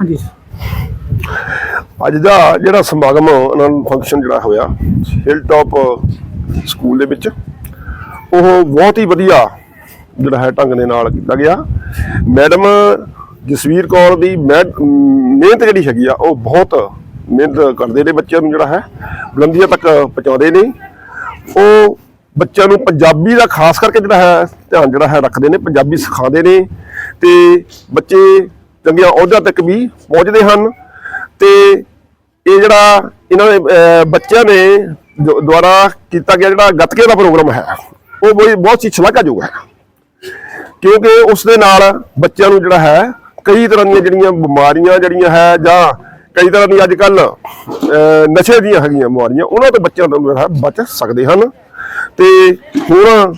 ਹਾਂਜੀ ਅੱਜ ਦਾ ਜਿਹੜਾ ਸਮਾਗਮ ਆਨੰਦ ਫੰਕਸ਼ਨ ਜਿਹੜਾ ਹੋਇਆ ਹਿਲ ਟਾਪ ਸਕੂਲ ਦੇ ਵਿੱਚ, ਉਹ ਬਹੁਤ ਹੀ ਵਧੀਆ ਜਿਹੜਾ ਹੈ ਢੰਗ ਦੇ ਨਾਲ ਕੀਤਾ ਗਿਆ। ਮੈਡਮ ਜਸਵੀਰ ਕੌਰ ਦੀ ਮਿਹ- ਮਿਹਨਤ ਜਿਹੜੀ ਹੈਗੀ ਆ, ਉਹ ਬਹੁਤ ਮਿਹਨਤ ਕਰਦੇ ਨੇ ਬੱਚਿਆਂ ਨੂੰ ਜਿਹੜਾ ਹੈ, ਬੁਲੰਦੀਆਂ ਤੱਕ ਪਹੁੰਚਾਉਂਦੇ ਨੇ। ਉਹ ਬੱਚਿਆਂ ਨੂੰ ਪੰਜਾਬੀ ਦਾ ਖਾਸ ਕਰਕੇ ਜਿਹੜਾ ਹੈ ਧਿਆਨ ਜਿਹੜਾ ਹੈ ਰੱਖਦੇ ਨੇ, ਪੰਜਾਬੀ ਸਿਖਾਉਂਦੇ ਨੇ ਤੇ ਬੱਚੇ ਚੰਗੀਆਂ ਅਹੁਦਿਆਂ ਤੱਕ ਵੀ ਪਹੁੰਚਦੇ ਹਨ ਤੇ ਇਹ ਜਿਹੜਾ ਇਹਨਾਂ ਦੇ ਬੱਚਿਆਂ ਨੇ ਦੁਆਰਾ ਕੀਤਾ ਗਿਆ ਜਿਹੜਾ ਗੱਤਕੇ ਦਾ ਪ੍ਰੋਗਰਾਮ ਹੈ, ਉਹ ਬੜੀ, ਬਹੁਤ ਹੀ ਸ਼ਲਾਘਾਯੋਗ ਹੈ। ਕਿਉਂਕਿ ਉਸ ਦੇ ਨਾਲ ਬੱਚਿਆਂ ਨੂੰ ਜਿਹੜਾ ਹੈ, ਕਈ ਤਰ੍ਹਾਂ ਦੀਆਂ ਜਿਹੜੀਆਂ ਬਿਮਾਰੀਆਂ ਜਿਹੜੀਆਂ ਹੈ ਜਾਂ ਕਈ ਤਰ੍ਹਾਂ ਦੀਆਂ ਅੱਜ ਕੱਲ ਨਸ਼ੇ ਦੀਆਂ ਹੈਗੀਆਂ ਬਿਮਾਰੀਆਂ, ਉਹਨਾਂ ਤੋਂ ਬੱਚਿਆਂ ਤੋਂ ਜਿਹੜਾ ਬਚ ਸਕਦੇ ਹਨ। ਤੇ ਹੁਣ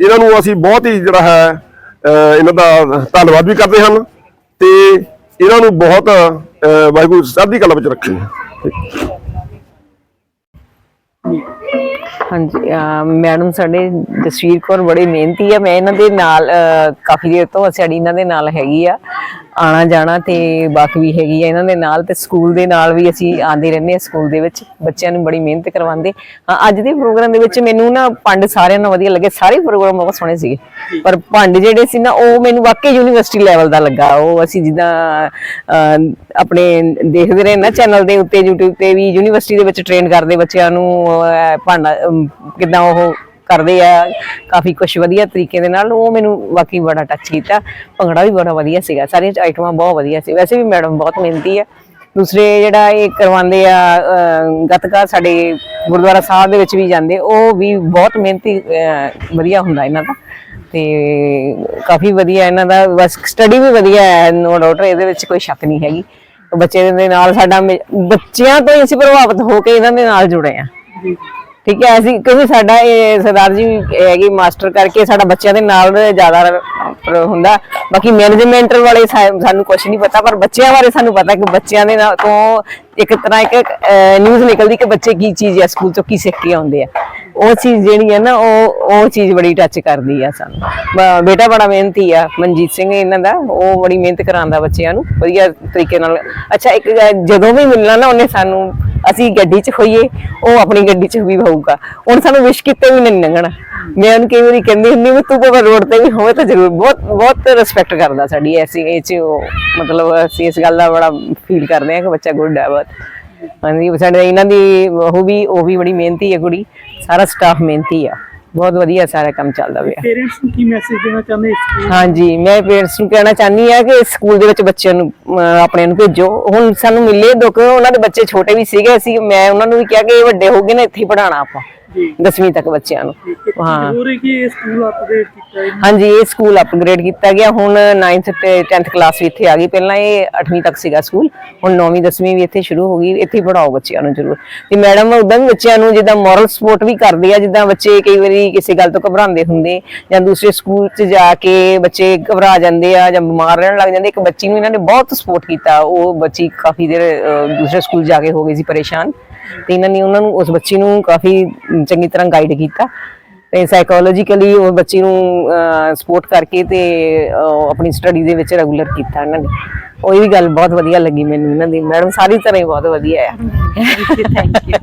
ਇਹਨਾਂ ਨੂੰ ਅਸੀਂ ਬਹੁਤ ਹੀ ਜਿਹੜਾ ਹੈ ਇਹਨਾਂ ਦਾ ਧੰਨਵਾਦ ਵੀ ਕਰਦੇ ਹਨ। ਤੇ ਇਹਨਾਂ ਨੂੰ ਬਹੁਤ ਅਹ, ਵਾਹਿਗੁਰੂ ਚੜ੍ਹਦੀ ਕਲਾ ਵਿੱਚ ਰੱਖੇ ਹਾਂਜੀ ਮੈਡਮ ਸਾਡੇ ਜਸਵੀਰ ਕੌਰ ਬੜੀ ਮਿਹਨਤੀ ਆ ਮੈਂ ਇਹਨਾਂ ਦੇ ਨਾਲ ਕਾਫੀ ਦੇਰ ਤੋਂ ਸਾਡੀ ਇਹਨਾਂ ਦੇ ਨਾਲ ਹੈਗੀ ਆ ਆਣਾ ਜਾਣਾ ਤੇ ਬਾਕੀ ਵੀ ਹੈਗੀ ਆ ਇਹਨਾਂ ਦੇ ਨਾਲ ਤੇ ਸਕੂਲ ਦੇ ਨਾਲ ਵੀ ਅਸੀਂ ਆਂਦੇ ਰਹਿੰਦੇ ਆ ਸਕੂਲ ਦੇ ਵਿੱਚ ਬੱਚਿਆਂ ਨੂੰ ਬੜੀ ਮਿਹਨਤ ਕਰਵਾਉਂਦੇ। ਹਾਂ ਅੱਜ ਦੇ ਪ੍ਰੋਗਰਾਮ ਦੇ ਵਿੱਚ ਮੈਨੂੰ ਨਾ ਪੰਡ ਸਾਰਿਆਂ ਨੂੰ ਵਧੀਆ ਲੱਗੇ ਸਾਰੇ ਪ੍ਰੋਗਰਾਮ ਬਹੁਤ ਸੋਹਣੇ ਸੀਗੇ ਪਰ ਪੰਡ ਜਿਹੜੇ ਸੀ ਨਾ ਉਹ ਮੈਨੂੰ ਵਾਕਈ ਯੂਨੀਵਰਸਿਟੀ ਲੈਵਲ ਦਾ ਲੱਗਾ ਉਹ ਅਸੀਂ ਜਿੱਦਾਂ ਆਪਣੇ ਦੇਖਦੇ ਰਹੇ ਨਾ ਚੈਨਲ ਦੇ ਉੱਤੇ YouTube ਤੇ ਵੀ ਯੂਨੀਵਰਸਿਟੀ ਦੇ ਵਿੱਚ ਟ੍ਰੇਨ ਕਰਦੇ ਬੱਚਿਆਂ ਨੂੰ ਅਹ, ਭਾਂਡਾ ਕਿੱਦਾਂ ਉਹ ਕਰਦੇ ਆ, ਕਾਫੀ ਕੁਝ ਵਧੀਆ ਤਰੀਕੇ ਦੇ ਨਾਲ ਉਹ ਮੈਨੂੰ ਵਾਕਈ ਬੜਾ ਟੱਚ ਕੀਤਾ। ਭੰਗੜਾ ਵੀ ਬੜਾ ਵਧੀਆ ਸੀਗਾ, ਸਾਰੀਆਂ ਆਈਟਮਾਂ ਬਹੁਤ ਵਧੀਆ ਸੀ। ਵੈਸੇ ਵੀ ਮੈਡਮ ਬਹੁਤ ਮਿਹਨਤੀ ਆ। ਦੂਸਰੇ ਜਿਹੜਾ ਇਹ ਕਰਵਾਉਂਦੇ ਆ ਗਤਕਾ ਸਾਡੇ ਗੁਰਦੁਆਰਾ ਸਾਹਿਬ ਦੇ ਵਿੱਚ ਵੀ ਜਾਂਦੇ, ਉਹ ਵੀ ਬਹੁਤ ਮਿਹਨਤੀ ਵਧੀਆ ਹੁੰਦਾ ਇਹਨਾਂ ਦਾ। ਤੇ ਕਾਫੀ ਵਧੀਆ ਇਹਨਾਂ ਦਾ, ਬਸ ਸਟੱਡੀ ਵੀ ਵਧੀਆ ਹੈ ਨੋ ਡਾਊਟ ਇਹਦੇ ਵਿੱਚ ਕੋਈ ਸ਼ੱਕ ਨਹੀਂ ਹੈਗੀ। ਬੱਚੇ ਦੇ ਨਾਲ ਸਾਡਾ ਬੱਚਿਆਂ ਤੋਂ ਹੀ ਅਸੀਂ ਪ੍ਰਭਾਵਿਤ ਹੋ ਕੇ ਇਹਨਾਂ ਦੇ ਨਾਲ ਜੁੜੇ ਆ। ਠੀਕ ਹੈ, ਅਸੀਂ ਕਿਉਂਕਿ ਸਾਡਾ ਇਹ ਸਰਦਾਰ ਜੀ ਹੈਗੇ ਮਾਸਟਰ ਕਰਕੇ ਸਾਡਾ ਬੱਚਿਆਂ ਦੇ ਨਾਲ ਜ਼ਿਆਦਾ ਹੁੰਦਾ। ਬਾਕੀ ਮੈਨੇਜਮੈਂਟ ਵਾਲੇ ਸਾਨੂੰ ਕੁਝ ਨਹੀਂ ਪਤਾ, ਪਰ ਬੱਚਿਆਂ ਬਾਰੇ ਸਾਨੂੰ ਪਤਾ ਕਿ ਬੱਚਿਆਂ ਦੇ ਨਾਲ ਤੋਂ ਇੱਕ ਤਰ੍ਹਾਂ ਇੱਕ ਨਿਊਜ਼ ਨਿਕਲਦੀ ਕਿ ਬੱਚੇ ਕੀ ਚੀਜ਼ ਹੈ ਸਕੂਲ ਤੋਂ ਕੀ ਸਿੱਖ ਕੇ ਆਉਂਦੇ ਆ। ਉਹ ਚੀਜ਼ ਜਿਹੜੀ ਹੈ ਨਾ, ਉਹ ਉਹ ਚੀਜ਼ ਬੜੀ ਟੱਚ ਕਰਦੀ ਆ ਸਾਨੂੰ। ਬੇਟਾ ਬੜਾ ਮਿਹਨਤੀ ਆ, ਮਨਜੀਤ ਸਿੰਘ ਇਹਨਾਂ ਦਾ, ਉਹ ਬੜੀ ਮਿਹਨਤ ਕਰਾਉਂਦਾ ਬੱਚਿਆਂ ਨੂੰ, ਵਧੀਆ ਤਰੀਕੇ ਨਾਲ। ਅੱਛਾ, ਇੱਕ ਜਦੋਂ ਵੀ ਮਿਲਣਾ ਨਾ, ਉਹਨੇ ਸਾਨੂੰ ਅਸੀਂ ਗੱਡੀ 'ਚ ਹੋਈਏ, ਉਹ ਆਪਣੀ ਗੱਡੀ 'ਚ ਵੀ ਹੋਊਗਾ। ਹੁਣ ਸਾਨੂੰ ਵਿਸ਼ ਕੀਤੇ ਵੀ ਨਹੀਂ ਲੰਘਣਾ। ਮੈਂ ਉਹਨੂੰ ਕਈ ਵਾਰੀ ਕਹਿੰਦੀ ਹੁੰਦੀ ਵੀ ਤੂੰ ਭਾਵੇਂ ਰੋਡ ਤੇ ਵੀ ਹੋਵੇ ਤਾਂ ਜ਼ਰੂਰ। ਬਹੁਤ ਬਹੁਤ ਰਿਸਪੈਕਟ ਕਰਦਾ ਸਾਡੀ ਐਸੀ, ਇਹ 'ਚ ਉਹ ਮਤਲਬ ਅਸੀਂ ਇਸ ਗੱਲ ਦਾ ਬੜਾ ਫੀਲ ਕਰਦੇ ਹਾਂ ਕਿ ਬੱਚਾ ਗੁੱਡ ਹੈ ਬਹੁਤ। ਹਾਂਜੀ, ਸਾਡੇ ਇਹਨਾਂ ਦੀ, ਉਹ ਵੀ ਉਹ ਵੀ ਬੜੀ ਮਿਹਨਤੀ ਹੈ ਕੁੜੀ। ਸਾਰਾ ਸਟਾਫ ਮਿਹਨਤੀ ਆ। ਬਹੁਤ ਵਧੀਆ ਸਾਰਾ ਕੰਮ ਚੱਲਦਾ ਪਿਆ। ਪੇਰੈਂਟਸ ਨੂੰ ਕੀ ਮੈਸੇਜ ਦੇਣਾ ਚਾਹੁੰਦੇ ਇਸ ਸਕੂਲ ਹਾਂਜੀ ਮੈਂ ਪੇਰੈਂਟਸ ਨੂੰ ਕਹਿਣਾ ਚਾਹਨੀ ਆ ਕਿ ਸਕੂਲ ਦੇ ਵਿੱਚ ਬੱਚਿਆਂ ਨੂੰ ਆਪਣੇ ਨੂੰ ਭੇਜੋ। ਹੁਣ ਸਾਨੂੰ ਮਿਲੇ ਦੁੱਖ ਉਹਨਾਂ ਦੇ ਬੱਚੇ ਛੋਟੇ ਵੀ ਸੀਗੇ ਅਸੀਂ ਮੈਂ ਉਹਨਾਂ ਨੂੰ ਵੀ ਕਿਹਾ ਕਿ ਇਹ ਵੱਡੇ ਹੋ ਗਏ ਨੇ ਇੱਥੇ ਪੜਾਉਣਾ ਆਪਾਂ। 10ਵੀਂ ਤੱਕ ਬੱਚਿਆਂ ਨੂੰ। ਹਾਂ। ਜ਼ਰੂਰ ਹੈ ਕਿ ਇਹ ਸਕੂਲ ਅਪਡੇਟ ਕੀਤਾ ਹੈ ਹਾਂਜੀ ਇਹ ਸਕੂਲ ਅਪਗ੍ਰੇਡ ਕੀਤਾ ਗਿਆ। ਹੁਣ 9th ਤੇ 10th ਕਲਾਸ ਵੀ ਇੱਥੇ ਆ ਗਈ। ਪਹਿਲਾਂ ਇਹ 8ਵੀਂ ਤੱਕ ਸੀਗਾ ਸਕੂਲ। ਹੁਣ 9ਵੀਂ 10ਵੀਂ ਵੀ ਇੱਥੇ ਸ਼ੁਰੂ ਹੋ ਗਈ। ਇੱਥੇ ਪੜਾਓ ਬੱਚਿਆਂ ਨੂੰ ਜ਼ਰੂਰ। ਤੇ ਮੈਡਮ ਉਦਾਂ ਵੀ ਬੱਚਿਆਂ ਨੂੰ ਜਿੱਦਾਂ ਮੋਰਲ ਸਪੋਰਟ ਵੀ ਕਰਦੀ ਆ। ਜਿੱਦਾਂ ਬੱਚੇ ਕਈ ਵਾਰੀ ਕਿਸੇ ਗੱਲ ਤੋਂ ਘਬਰਾਉਂਦੇ ਹੁੰਦੇ ਜਾਂ ਦੂਸਰੇ ਸਕੂਲ 'ਚ ਜਾ ਕੇ ਬੱਚੇ ਘਬਰਾ ਜਾਂਦੇ ਆ ਜਾਂ ਬਿਮਾਰ ਰਹਿਣ ਲੱਗ ਜਾਂਦੇ ਇੱਕ ਬੱਚੀ ਨੂੰ ਇਹਨਾਂ ਨੇ ਬਹੁਤ ਸਪੋਰਟ ਕੀਤਾ। ਉਹ ਬੱਚੀ ਕਾਫੀ ਦੇਰ ਦੂਸਰੇ ਸਕੂਲ ਜਾ ਕੇ ਹੋ ਗਈ ਸੀ ਪਰੇਸ਼ਾਨ। ਤੇ ਇਹਨਾਂ ਨੇ ਉਹਨਾਂ ਨੂੰ ਉਸ ਬੱਚੀ ਨੂੰ ਕਾਫੀ ਚੰਗੀ ਤਰ੍ਹਾਂ ਗਾਈਡ ਕੀਤਾ। ਤੇ ਸਾਈਕੋਲੋਜੀਕਲੀ ਉਹ ਬੱਚੀ ਨੂੰ ਸਪੋਰਟ ਕਰਕੇ ਤੇ ਆਪਣੀ ਸਟੱਡੀ ਦੇ ਵਿੱਚ ਰੈਗੂਲਰ ਕੀਤਾ ਇਹਨਾਂ ਨੇ। ਉਹ ਵੀ ਗੱਲ ਬਹੁਤ ਵਧੀਆ ਲੱਗੀ ਮੈਨੂੰ ਇਹਨਾਂ ਦੀ। ਮੈਡਮ ਸਾਰੀ ਤਰ੍ਹਾਂ ਹੀ ਬਹੁਤ ਵਧੀਆ ਆ। ਥੈਂਕ ਯੂ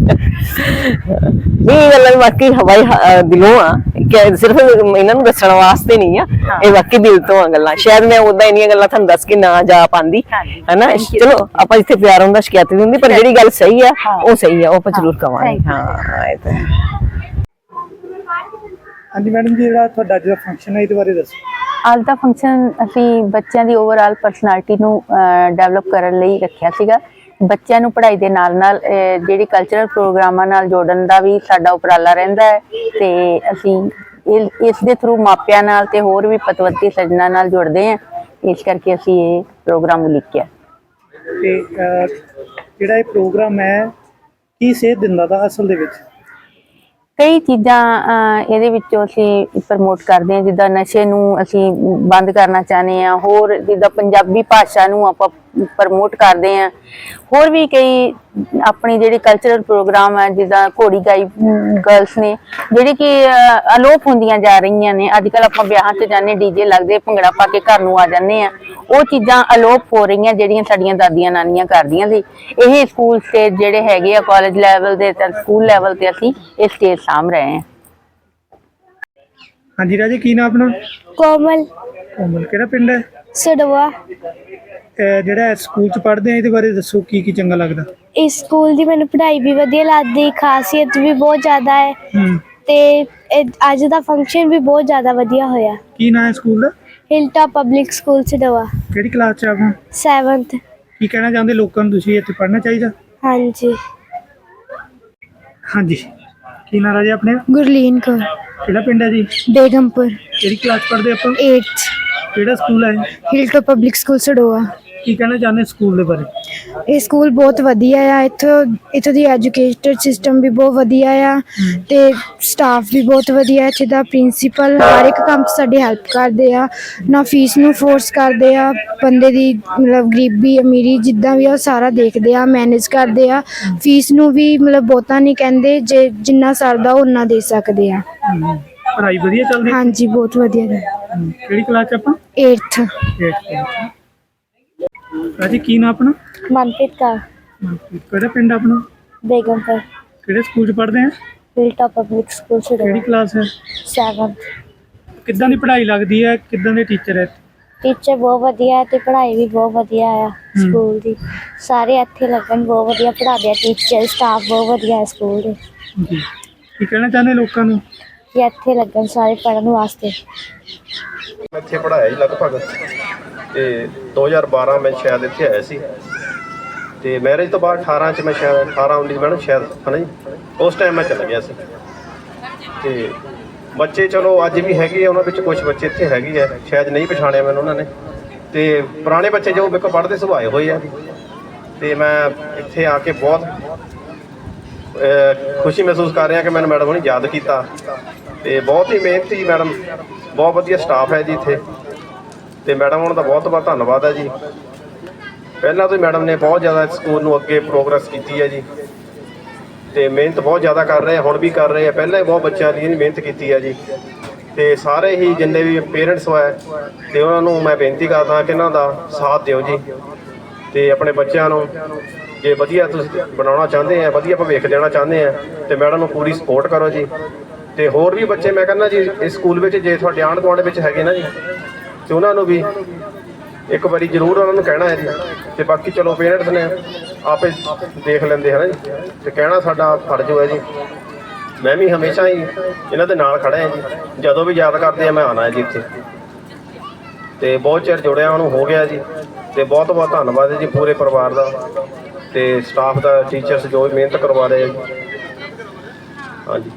ਨਹੀਂ ਇਹ ਗੱਲਾਂ ਵਾਕਈ ਹਵਾਈ ਦਿਲੋਂ ਆ। ਕਿ ਸਿਰਫ ਇਹਨਾਂ ਨੂੰ ਦੱਸਣ ਵਾਸਤੇ ਨਹੀਂ ਆ। ਇਹ ਵਾਕਈ ਦਿਲ ਤੋਂ ਆ ਗੱਲਾਂ। ਸ਼ਾਇਦ ਮੈਂ ਉਦਾਂ ਇੰਨੀਆਂ ਗੱਲਾਂ ਤੁਹਾਨੂੰ ਦੱਸ ਕੇ ਨਾ ਜਾ ਪਾਉਂਦੀ ਹੈਨਾ? ਚਲੋ ਆਪਾਂ ਜਿੱਥੇ ਪਿਆਰ ਹੁੰਦਾ ਸ਼ਿਕਾਇਤ ਨਹੀਂ ਹੁੰਦੀ ਪਰ ਜਿਹੜੀ ਗੱਲ ਸਹੀ ਆ ਉਹ ਸਹੀ ਆ। ਉਹ ਆਪਾਂ ਜ਼ਰੂਰ ਕਵਾਂਗੇ। ਹਾਂ ਇਹ ਤਾਂ। ਹਾਂਜੀ ਮੈਡਮ ਜੀ ਜਿਹੜਾ ਤੁਹਾਡਾ ਅੱਜ ਦਾ ਫੰਕਸ਼ਨ ਹੈ ਇਹਦੇ ਬਾਰੇ ਦੱਸੋ। ਅੱਜ ਦਾ ਫੰਕਸ਼ਨ ਅਸੀਂ ਬੱਚਿਆਂ ਦੀ ਓਵਰਆਲ ਪਰਸਨੈਲਿਟੀ ਨੂੰ ਡਿਵੈਲਪ ਕਰਨ ਲਈ ਰੱਖਿਆ ਸੀਗਾ। ਬੱਚਿਆਂ ਨੂੰ ਪੜ੍ਹਾਈ ਦੇ ਨਾਲ-ਨਾਲ ਜਿਹੜੀ ਕਲਚਰਲ ਪ੍ਰੋਗਰਾਮਾਂ ਨਾਲ ਜੋੜਨ ਦਾ ਵੀ ਸਾਡਾ ਉਪਰਾਲਾ ਰਹਿੰਦਾ ਹੈ। ਤੇ ਅਸੀਂ ਇਸ ਦੇ ਥਰੂ ਮਾਪਿਆਂ ਨਾਲ ਤੇ ਹੋਰ ਵੀ ਪਤਵੰਤੀ ਸੱਜਣਾ ਨਾਲ ਜੁੜਦੇ ਹਾਂ। ਇਸ ਕਰਕੇ ਅਸੀਂ ਇਹ ਪ੍ਰੋਗਰਾਮ ਲਿਖਿਆ। ਤੇ ਜਿਹੜਾ ਇਹ ਪ੍ਰੋਗਰਾਮ ਹੈ ਕੀ ਸੇਧ ਦਿੰਦਾ ਦਾ ਅਸਲ ਦੇ ਵਿੱਚ? ਕਈ ਚੀਜ਼ਾਂ ਇਹਦੇ ਵਿੱਚੋਂ ਅਸੀਂ ਪ੍ਰਮੋਟ ਕਰਦੇ ਹਾਂ, ਜਿੱਦਾਂ ਨਸ਼ੇ ਨੂੰ ਅਸੀਂ ਬੰਦ ਕਰਨਾ ਚਾਹੁੰਦੇ ਹਾਂ, ਹੋਰ ਜਿੱਦਾਂ ਪੰਜਾਬੀ ਭਾਸ਼ਾ ਨੂੰ ਆਪਾਂ ਪ੍ਰਮੋਟ ਕਰਦੇ ਆ। ਹੋਰ ਵੀ ਕਈ ਆਪਣੀ ਜਿਹੜੀ ਕਲਚਰਲ ਪ੍ਰੋਗਰਾਮ ਹੈ ਜਿੱਦਾਂ ਘੋੜੀ ਗਾਈ ਗਰਲਸ ਨੇ ਜਿਹੜੀ ਕਿ ਅਲੋਪ ਹੁੰਦੀਆਂ ਜਾ ਰਹੀਆਂ ਨੇ। ਅੱਜ ਕੱਲ ਆਪਾਂ ਵਿਆਹਾਂ 'ਚ ਜਾਂਦੇ ਡੀਜੇ ਲੱਗਦੇ ਭੰਗੜਾ ਪਾ ਕੇ ਘਰ ਨੂੰ ਆ ਜਾਂਦੇ ਆ। ਉਹ ਚੀਜ਼ਾਂ ਅਲੋਪ ਹੋ ਰਹੀਆਂ ਜਿਹੜੀਆਂ ਸਾਡੀਆਂ ਦਾਦੀਆਂ ਨਾਨੀਆਂ ਕਰਦੀਆਂ ਸੀ। ਇਹ ਸਕੂਲ ਸਟੇਜ ਜਿਹੜੇ ਹੈਗੇ ਆ ਕਾਲਜ ਲੈਵਲ ਦੇ ਤੇ ਸਕੂਲ ਲੈਵਲ ਤੇ ਅਸੀਂ ਇਹ ਸਟੇਜ ਸਾਂਭ ਰਹੇ ਹਾਂ ਹਾਂਜੀ ਰਾਜੇ ਕੀ ਨਾਮ ਆਪਣਾ? ਕੋਮਲ। ਕੋਮਲ ਕਿਹੜਾ ਪਿੰਡ ਹੈ? ਸੜਵਾ। ਜਿਹੜਾ ਸਕੂਲ ਚ ਪੜ੍ਹਦੇ ਆ ਇਹਦੇ ਬਾਰੇ ਦੱਸੋ ਕੀ ਕੀ ਚੰਗਾ ਲੱਗਦਾ? ਇਸ ਸਕੂਲ ਦੀ ਮੈਨੂੰ ਪੜ੍ਹਾਈ ਵੀ ਵਧੀਆ ਲੱਗਦੀ ਖਾਸੀਅਤ ਵੀ ਬਹੁਤ ਜ਼ਿਆਦਾ ਹੈ। ਹੂੰ। ਤੇ ਇਹ- ਅੱਜ ਦਾ ਫੰਕਸ਼ਨ ਵੀ ਬਹੁਤ ਜ਼ਿਆਦਾ ਵਧੀਆ ਹੋਇਆ। ਕੀ ਨਾਂ ਹੈ ਸਕੂਲ ਦਾ? ਹਿਲਟਾ ਪਬਲਿਕ ਸਕੂਲ ਸੜਵਾ ਕਿਹੜੀ ਕਲਾਸ ਚ ਆਪਣਾ 7th ਕੀ ਕਹਿਣਾ ਚਾਹੁੰਦੇ ਲੋਕਾਂ ਨੂੰ ਤੁਸੀਂ ਇੱਥੇ ਪੜ੍ਹਨਾ ਚਾਹੀਦਾ? ਹਾਂਜੀ। ਹਾਂਜੀ। ਕੀ ਨਾਂ ਰਾਜੇ ਆਪਣੇ? ਗੁਰਲੀਨ ਕੌਰ। ਕਿਹੜਾ ਪਿੰਡ ਹੈ ਜੀ? ਬੇਗਮਪੁਰ। ਕਿਹੜੀ ਕਲਾਸ ਪੜ੍ਹਦੇ ਆਪਾਂ? 8th ਕਿਹੜਾ ਸਕੂਲ ਹੈ? ਹਿਲਟਾ ਪਬਲਿਕ ਸਕੂਲ ਸੜਵਾ ਕੀ ਕਹਿਣਾ ਚਾਹੁੰਦੇ ਸਕੂਲ ਦੇ ਬਾਰੇ ਇਹ ਸਕੂਲ ਬਹੁਤ ਵਧੀਆ ਆ ਇੱਥੋਂ ਇੱਥੋਂ ਦੀ ਐਜੂਕੇਟਡ ਸਿਸਟਮ ਵੀ ਬਹੁਤ ਵਧੀਆ ਆ ਤੇ ਸਟਾਫ ਵੀ ਬਹੁਤ ਵਧੀਆ ਇੱਥੇ ਦਾ ਪ੍ਰਿੰਸੀਪਲ ਹਰ ਇੱਕ ਕੰਮ 'ਚ ਸਾਡੀ ਹੈਲਪ ਕਰਦੇ ਆ ਨਾ ਫੀਸ ਨੂੰ ਫੋਰਸ ਕਰਦੇ ਆ ਬੰਦੇ ਦੀ ਮਤਲਬ ਗਰੀਬੀ ਅਮੀਰੀ ਜਿੱਦਾਂ ਵੀ ਆ ਉਹ ਸਾਰਾ ਦੇਖਦੇ ਆ ਮੈਨੇਜ ਕਰਦੇ ਆ ਫੀਸ ਨੂੰ ਵੀ ਮਤਲਬ ਬਹੁਤਾ ਨਹੀਂ ਕਹਿੰਦੇ ਜੇ ਜਿੰਨਾ ਸਰਦਾ ਉਹਨਾਂ ਦੇ ਸਕਦੇ ਆ। ਪੜ੍ਹਾਈ ਵਧੀਆ ਚੱਲਦੀ? ਹਾਂਜੀ ਬਹੁਤ ਵਧੀਆ ਹੈ। ਕਿਹੜੀ ਕਲਾਸ ਚ ਆਪਾਂ 8th ਰਾਜੇ ਕੀ ਨਾਂ ਆਪਣਾ? ਮਨਪ੍ਰੀਤ ਕੌਰ। ਮਨਪ੍ਰੀਤ। ਕਿਹੜਾ ਪਿੰਡ ਆਪਣਾ? ਬੇਗਮਪੁਰ। ਕਿਹੜੇ ਸਕੂਲ ਚ ਪੜ੍ਹਦੇ ਆ? ਹਿਲਟਾ ਪਬਲਿਕ ਸਕੂਲ ਕਿਹੜੀ ਕਲਾਸ ਹੈ? 7th ਕਿੱਦਾਂ ਦੀ ਪੜ੍ਹਾਈ ਲੱਗਦੀ ਹੈ? ਕਿੱਦਾਂ ਦੇ ਟੀਚਰ ਹੈ? ਟੀਚਰ ਬਹੁਤ ਵਧੀਆ ਹੈ ਤੇ ਪੜ੍ਹਾਈ ਵੀ ਬਹੁਤ ਵਧੀਆ ਆ ਸਕੂਲ ਦੀ। ਸਾਰੇ ਇੱਥੇ ਲੱਗਣ ਬਹੁਤ ਵਧੀਆ ਪੜ੍ਹਾਉਂਦੇ ਆ ਟੀਚਰ ਸਟਾਫ ਬਹੁਤ ਵਧੀਆ ਹੈ ਸਕੂਲ ਦੇ। ਜੀ। ਕੀ ਕਹਿਣਾ ਚਾਹੁੰਦੇ ਲੋਕਾਂ ਨੂੰ? ਕਿ ਇੱਥੇ ਲੱਗਣ ਸਾਰੇ ਪੜ੍ਹਨ ਵਾਸਤੇ। ਇੱਥੇ ਪੜਾਇਆ ਜੀ ਲਗਭਗ। ਤੇ 2012 ਮੈਂ ਸ਼ਾਇਦ ਇੱਥੇ ਆਇਆ ਸੀ। ਤੇ ਮੈਰਿਜ ਤੋਂ ਬਾਅਦ 18 ਚ ਮੈਂ ਸ਼ਾਇਦ 18 19 ਮੈਡਮ ਸ਼ਾਇਦ, ਹਨਾ ਜੀ? ਉਸ ਟਾਈਮ ਮੈਂ ਚਲਾ ਗਿਆ ਸੀ। ਤੇ ਬੱਚੇ ਚਲੋ ਅੱਜ ਵੀ ਹੈਗੇ ਆ, ਉਹਨਾਂ ਵਿੱਚ ਕੁਝ ਬੱਚੇ ਇੱਥੇ ਹੈਗੇ ਆ, ਸ਼ਾਇਦ ਨਹੀਂ ਪਛਾਣਿਆ ਮੈਨੂੰ ਉਹਨਾਂ ਨੇ। ਤੇ ਪੁਰਾਣੇ ਬੱਚੇ ਜੋ ਮੇਰੇ ਕੋਲ ਪੜ੍ਹਦੇ ਸੁਭਾਏ ਹੋਏ ਆ। ਤੇ ਮੈਂ ਇੱਥੇ ਆ ਕੇ ਬਹੁਤ ਖੁਸ਼ੀ ਮਹਿਸੂਸ ਕਰ ਰਿਹਾ ਕਿ ਮੈਨੂੰ ਮੈਡਮ ਨੇ ਯਾਦ ਕੀਤਾ। ਤੇ ਬਹੁਤ ਹੀ ਮਿਹਨਤੀ ਮੈਡਮ, ਬਹੁਤ ਵਧੀਆ ਸਟਾਫ ਹੈ ਜੀ ਇੱਥੇ। ਤੇ ਮੈਡਮ ਉਹਨਾਂ ਦਾ ਬਹੁਤ ਬਹੁਤ ਧੰਨਵਾਦ ਹੈ ਜੀ। ਪਹਿਲਾਂ ਤੋਂ ਮੈਡਮ ਨੇ ਬਹੁਤ ਜ਼ਿਆਦਾ ਸਕੂਲ ਨੂੰ ਅੱਗੇ ਪ੍ਰੋਗਰੈਸ ਕੀਤੀ ਹੈ ਜੀ। ਤੇ ਮਿਹਨਤ ਬਹੁਤ ਜ਼ਿਆਦਾ ਕਰ ਰਹੇ ਆ ਹੁਣ ਵੀ ਕਰ ਰਹੇ ਆ ਪਹਿਲਾਂ ਹੀ ਬਹੁਤ ਬੱਚਿਆਂ ਦੀ ਮਿਹਨਤ ਕੀਤੀ ਹੈ ਜੀ। ਤੇ ਸਾਰੇ ਹੀ ਜਿੰਨੇ ਵੀ ਪੇਰੈਂਟਸ ਹੋਏ, ਤੇ ਉਹਨਾਂ ਨੂੰ ਮੈਂ ਬੇਨਤੀ ਕਰਦਾ ਕਿ ਇਹਨਾਂ ਦਾ ਸਾਥ ਦਿਓ ਜੀ। ਤੇ ਆਪਣੇ ਬੱਚਿਆਂ ਨੂੰ ਜੇ ਵਧੀਆ ਤੁਸੀਂ ਬਣਾਉਣਾ ਚਾਹੁੰਦੇ ਆ ਵਧੀਆ ਭਵਿੱਖ ਦੇਣਾ ਚਾਹੁੰਦੇ ਆ ਤੇ ਮੈਡਮ ਨੂੰ ਪੂਰੀ ਸਪੋਰਟ ਕਰੋ ਜੀ। ਤੇ ਹੋਰ ਵੀ ਬੱਚੇ, ਮੈਂ ਕਹਿੰਦਾ ਜੀ, ਇਸ ਸਕੂਲ ਵਿੱਚ ਜੇ ਤੁਹਾਡੇ ਆਂਢ ਗੁਆਂਢ ਵਿੱਚ ਹੈਗੇ ਨਾ ਜੀ ਤੇ ਉਹਨਾਂ ਨੂੰ ਵੀ ਇੱਕ ਵਾਰੀ ਜ਼ਰੂਰ ਉਹਨਾਂ ਨੂੰ ਕਹਿਣਾ ਹੈ ਜੀ। ਤੇ ਬਾਕੀ ਚਲੋ ਪੇਰੈਂਟਸ ਨੇ ਆਪੇ ਦੇਖ ਲੈਂਦੇ ਹਨ ਜੀ। ਤੇ ਕਹਿਣਾ ਸਾਡਾ ਫਰਜ਼ ਹੋਇਆ ਜੀ। ਮੈਂ ਵੀ ਹਮੇਸ਼ਾ ਹੀ ਇਹਨਾਂ ਦੇ ਨਾਲ ਖੜਾ ਹਾਂ ਜੀ। ਜਦੋਂ ਵੀ ਯਾਦ ਕਰਦੇ ਆ, ਮੈਂ ਆਣਾ ਹੈ ਜੀ ਇੱਥੇ। ਤੇ ਬਹੁਤ ਚਿਰ ਜੁੜਿਆ, ਉਹਨੂੰ ਹੋ ਗਿਆ ਜੀ। ਤੇ ਬਹੁਤ ਬਹੁਤ ਧੰਨਵਾਦ ਹੈ ਜੀ ਪੂਰੇ ਪਰਿਵਾਰ ਦਾ। ਤੇ ਸਟਾਫ ਦਾ ਟੀਚਰਸ ਜੋ ਮਿਹਨਤ ਕਰਵਾ ਰਹੇ ਆ ਜੀ। ਹਾਂਜੀ।